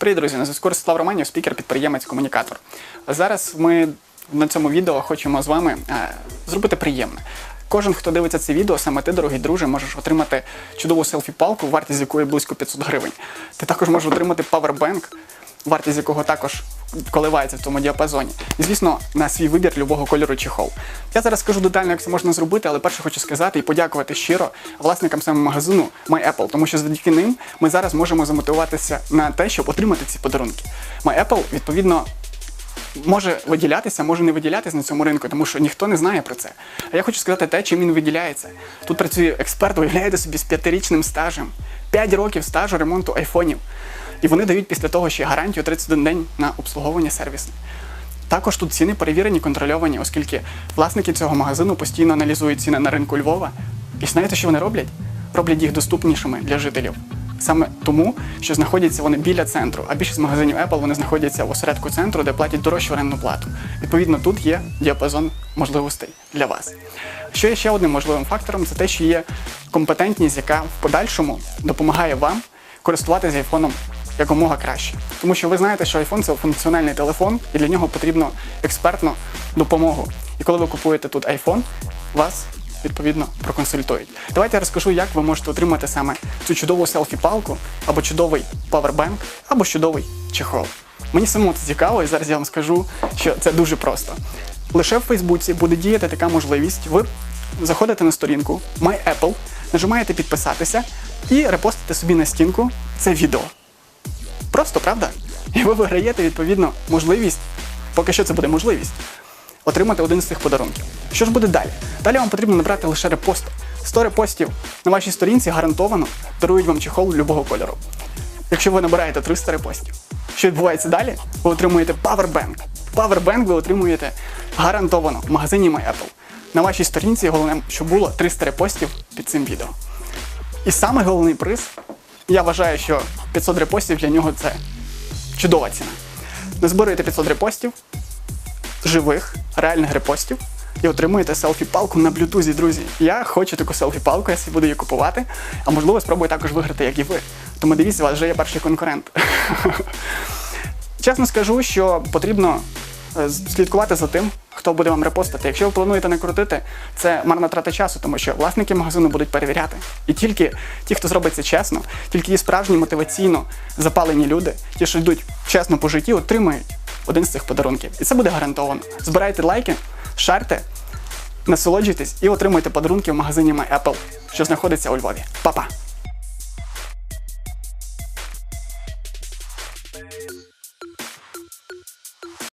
Привіт, друзі! На зв'язку Ростислав Романів, спікер, підприємець, комунікатор. Зараз ми на цьому відео хочемо з вами е, зробити приємне. Кожен, хто дивиться це відео, саме ти, дорогий друже, можеш отримати чудову селфі-палку, вартість якої близько 500 гривень. Ти також можеш отримати павербенк, вартість якого також коливається в цьому діапазоні. І, звісно, на свій вибір любого кольору чехол. Я зараз скажу детально, як це можна зробити, але перше хочу сказати і подякувати щиро власникам саме магазину MyApple, тому що завдяки ним ми зараз можемо замотивуватися на те, щоб отримати ці подарунки. MyApple, відповідно, може виділятися, може не виділятися на цьому ринку, тому що ніхто не знає про це. А я хочу сказати те, чим він виділяється. Тут працює експерт, уявляєте собі з п'ятирічним стажем, 5 років стажу ремонту айфонів. І вони дають після того ще гарантію 31 день на обслуговування сервісне. Також тут ціни перевірені, контрольовані, оскільки власники цього магазину постійно аналізують ціни на ринку Львова. І знаєте, що вони роблять? Роблять їх доступнішими для жителів. Саме тому, що знаходяться вони біля центру, а більшість магазинів Apple вони знаходяться в осередку центру, де платять дорожчу орендну плату. Відповідно, тут є діапазон можливостей для вас. Що є ще одним можливим фактором, це те, що є компетентність, яка в подальшому допомагає вам користуватися айфоном якомога краще. Тому що ви знаєте, що iPhone це функціональний телефон, і для нього потрібно експертну допомогу. І коли ви купуєте тут iPhone, вас відповідно проконсультують. Давайте я розкажу, як ви можете отримати саме цю чудову селфі-палку, або чудовий павербенк, або чудовий чехол. Мені самому це цікаво, і зараз я вам скажу, що це дуже просто. Лише в Фейсбуці буде діяти така можливість. Ви заходите на сторінку MyApple, нажимаєте підписатися і репостите собі на стінку це відео. Просто, правда? І ви виграєте відповідно можливість, поки що це буде можливість, отримати один з цих подарунків. Що ж буде далі? Далі вам потрібно набрати лише репости. 100 репостів на вашій сторінці гарантовано дарують вам чехол любого кольору. Якщо ви набираєте 300 репостів, що відбувається далі? Ви отримуєте Powerbank. Powerbank ви отримуєте гарантовано в магазині MyApple. На вашій сторінці головне, щоб було 300 репостів під цим відео. І саме головний приз, я вважаю, що 500 репостів для нього це чудова ціна. Назбируєте 500 репостів, живих, реальних репостів, і отримуєте селфі-палку на блютузі, друзі. Я хочу таку селфі-палку, я буду її купувати, а можливо спробую також виграти, як і ви. Тому дивіться, у вас вже є перший конкурент. Чесно скажу, що потрібно е, слідкувати за тим, хто буде вам репостити. Якщо ви плануєте не крутити, це марна трата часу, тому що власники магазину будуть перевіряти. І тільки ті, хто зробить це чесно, тільки ті справжні мотиваційно запалені люди, ті, що йдуть чесно по житті, отримають один з цих подарунків. І це буде гарантовано. Збирайте лайки, шарте, насолоджуйтесь і отримуйте подарунки в магазині MyApple, що знаходиться у Львові. Па-па!